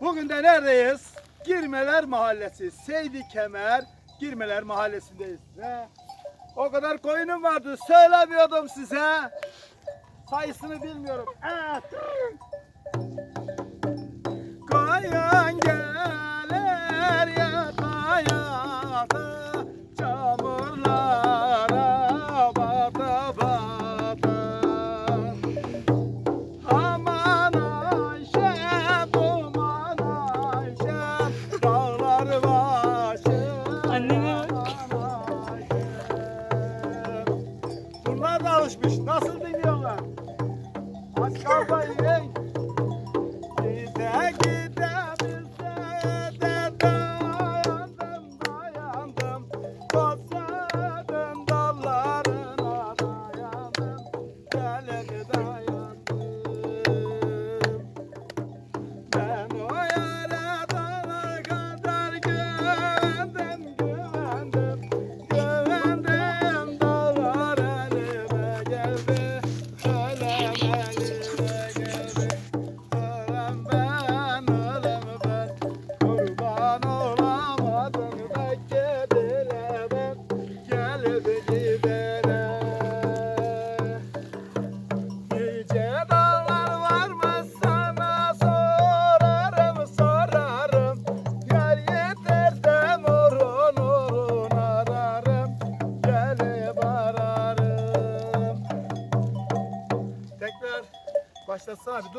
Bugün de neredeyiz? Girmeler Mahallesi, Seydi Kemer, Girmeler Mahallesi'ndeyiz. Ve o kadar koyunum vardı, söylemiyordum size. Sayısını bilmiyorum. Evet. Koyun gelir yataya. çalışmış. Nasıl biliyorlar? Aç kafayı ey. Başlatsana bir dur.